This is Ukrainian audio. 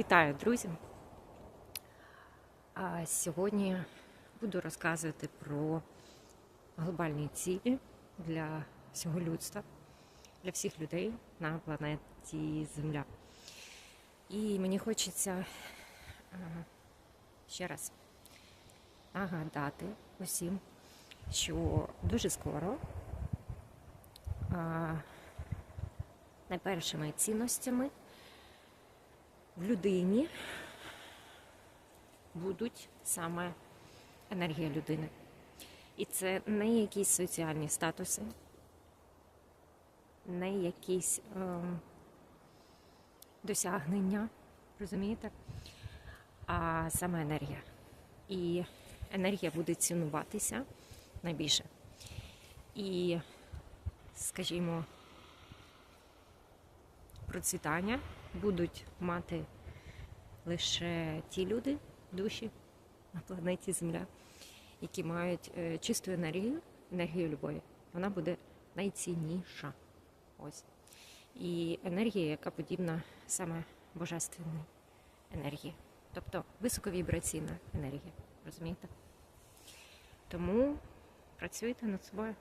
Вітаю, друзі! Сьогодні буду розказувати про глобальні цілі для всього людства, для всіх людей на планеті Земля. І мені хочеться ще раз нагадати усім, що дуже скоро найпершими цінностями в людині будуть саме енергія людини. І це не якісь соціальні статуси, не якісь ем, досягнення, розумієте? А саме енергія. І енергія буде цінуватися найбільше. І, скажімо, процвітання будуть мати лише ті люди, душі на планеті Земля, які мають е, чисту енергію, енергію любові. Вона буде найцінніша. Ось. І енергія, яка подібна саме божественній енергії. Тобто високовібраційна енергія. Розумієте? Тому працюйте над собою.